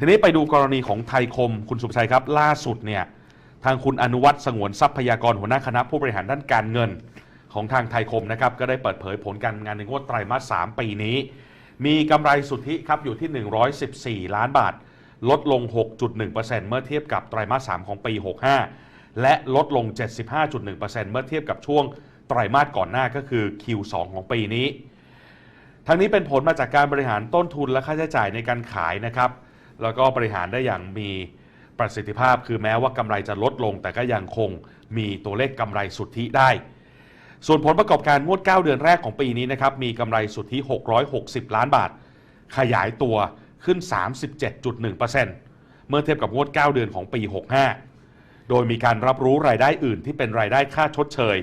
ทีนี้ไปดูกรณีของไทยคมคุณสุภชัยครับ ล่าสุดเนี่ยทางคุณอนุวัฒน์สงวนทรัพยากรหัวหน้าคณะผู้บริหารด้านการเงิน ของทางไทยคมนะครับก็ได้เปิดเผยผลการงานในงวดไตรมาส 3 ปีนี้ มีกำไรสุทธิครับอยู่ที่ 114 ล้านบาท ลดลง 6.1%เมื่อเทียบกับไตรมาส 3 ของปี 65 และลดลง 75.1%เมื่อเทียบกับช่วงไตรมาสก่อนหน้าก็คือ Q2 ของปีนี้ ทั้งนี้เป็นผลมาจากการบริหารต้นทุนและค่าใช้จ่ายในการขายนะครับ แล้วก็บริหารได้อย่างมีประสิทธิภาพ คือแม้ว่ากำไรจะลดลง แต่ก็ยังคงมีตัวเลขกำไรสุทธิได้ ส่วนผลประกอบการงวด 9 เดือนแรกของปีนี้นะครับมีกำไรสุทธิ 660 ล้านบาท ขยายตัวขึ้น 37.1%เมื่อเทียบกับงวด 9 เดือนของปี 65 โดยมีการรับรู้รายได้อื่นที่เป็นรายได้ค่าชดเชย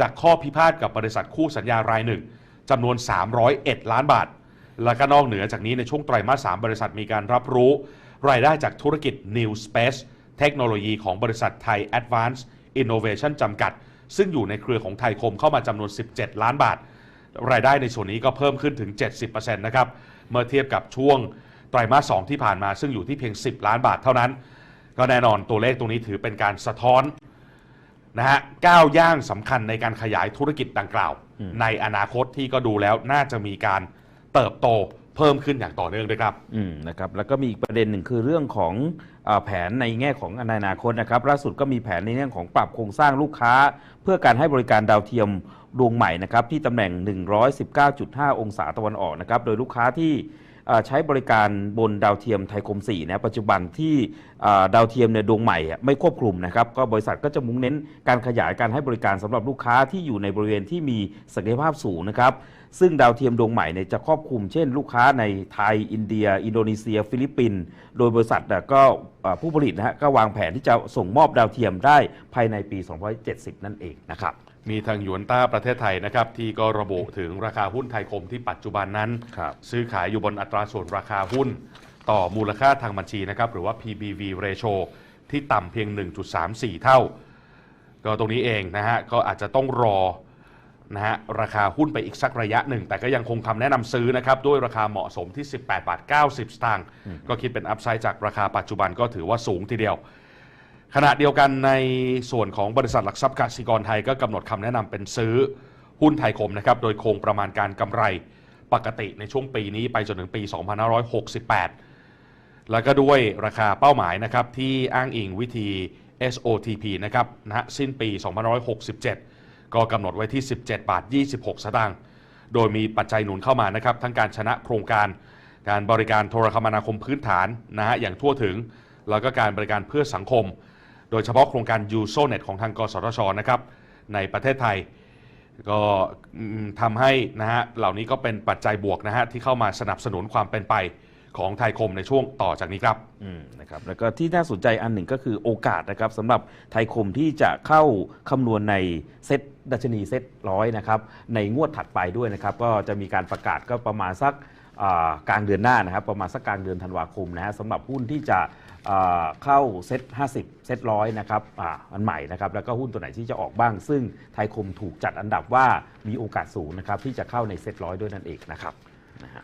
จากข้อพิพาทกับบริษัทคู่สัญญารายหนึ่งจำนวน 301 ล้านบาท และก็นอกเหนือจากนี้ในช่วงไตรมาส 3 บริษัทมีการรับรู้ รายได้จากธุรกิจ New Space เทคโนโลยีของบริษัทไทย Advanced Innovation จำกัด ซึ่งอยู่ในเครือของไทยคมเข้ามาจำนวน 17 ล้านบาท รายได้ในส่วนนี้ก็เพิ่มขึ้นถึง 70%นะครับ เมื่อเทียบกับช่วงไตรมาส 2 ที่ผ่านมาซึ่งอยู่ที่เพียง 10 ล้านบาทเท่านั้น ก็แน่นอนตัวเลขตรงนี้ถือเป็นการสะท้อนนะฮะก้าวย่างสำคัญในการขยายธุรกิจดังกล่าว ในอนาคตที่ก็ดูแล้วน่าจะมีการ เติบโตเพิ่มขึ้นอย่างต่อเนื่องด้วยครับ อืมนะครับแล้วก็มีอีกประเด็นหนึ่งคือเรื่องของอแผนในแง่ของในอนาคตนะครับล่าสุดก็มีแผนในเรื่องของปรับโครงสร้างลูกค้า เพื่อการให้บริการดาวเทียมดวงใหม่นะครับที่ตำแหน่ง 119.5 องศาตะวันออกนะครับโดยลูกค้าที่อ่าใช้บริการบนดาวเทียมไทยคม4นะปัจจุบันที่อ่าดาวเทียมเนี่ยดวงใหม่อะไม่ควบคุมนะครับก็บริษัทก็จะมุ่งเน้นการขยายการให้บริการสำหรับลูกค้าที่อยู่ในบริเวณที่มีศักยภาพสูงนะครับ ซึ่งดาวเทียมดวงใหม่เนี่ยจะครอบคลุมเช่น ลูกค้าในไทย อินเดีย อินโดนีเซีย ฟิลิปปินส์โดยบริษัทน่ะก็เอ่อผู้ผลิตนะฮะก็วางแผนที่จะส่งมอบดาวเทียมได้ภายในปี 2070 นั่นเองนะครับมีทางหยวนต้าประเทศไทยนะครับ ที่ก็ระบุถึงราคาหุ้นไทยคมที่ปัจจุบันนั้นครับซื้อขายอยู่บนอัตราส่วนราคาหุ้น ต่อมูลค่าทางบัญชีนะครับ หรือว่า PBV ratio ที่ต่ำเพียง 1.34 เท่า ก็ตรงนี้เองนะฮะ ก็อาจจะต้องรอ นะฮะราคาหุ้นไปอีกสักระยะหนึ่ง แต่ก็ยังคงคำแนะนำซื้อนะครับ ด้วยราคาเหมาะสมที่ 18 บาท 90 สตางค์ก็คิดเป็นอัพไซด์จากราคาปัจจุบันก็ถือว่าสูงทีเดียว ขณะเดียวกันในส่วนของบริษัทหลักทรัพย์กสิกรไทยก็กำหนดคำแนะนำเป็นซื้อหุ้นไทยคมนะครับ โดยคงประมาณการกำไรปกติในช่วงปีนี้ไปจนถึงปี 2568 แล้วก็ด้วยราคาเป้าหมายนะครับที่อ้างอิงวิธี SOTP นะครับนะฮะสิ้นปี 2567 ก็กำหนดไว้ที่ 17 บาท 26 สตางค์ โดยมีปัจจัยหนุนเข้ามานะครับ ทั้งการชนะโครงการ การบริการโทรคมนาคมพื้นฐานนะฮะอย่างทั่วถึง แล้วก็การบริการเพื่อสังคม โดยเฉพาะโครงการ u s o n e t ของทางกสทชนะครับในประเทศไทย ก็ทำให้นะฮะเหล่านี้ก็เป็นปัจจัยบวกนะฮะที่เข้ามาสนับสนุนความเป็นไป ของไทยคมในช่วงต่อจากนี้ครับอืมนะครับแล้วก็ที่น่าสนใจอันหนึ่งก็คือโอกาสนะครับสำหรับไทยคมที่จะเข้าคำนวณในเซตดัชนีเซตร้อยนะครับในงวดถัดไปด้วยนะครับก็จะมีการประกาศก็ประมาณสักกลางเดือนหน้านะครับประมาณสักกลางเดือนธันวาคมนะฮะสำหรับหุ้นที่จะเข้าเซ็ต50 เซ็ตร้อยนะครับอ,อันใหม่นะครับแล้วก็หุ้นตัวไหนที่จะออกบ้าง ซึ่งไทยคมถูกจัดอันดับว่ามีโอกาสสูงนะครับที่จะเข้าในเซ็ตร้อยด้วยนั่นเองนะครับนะฮะ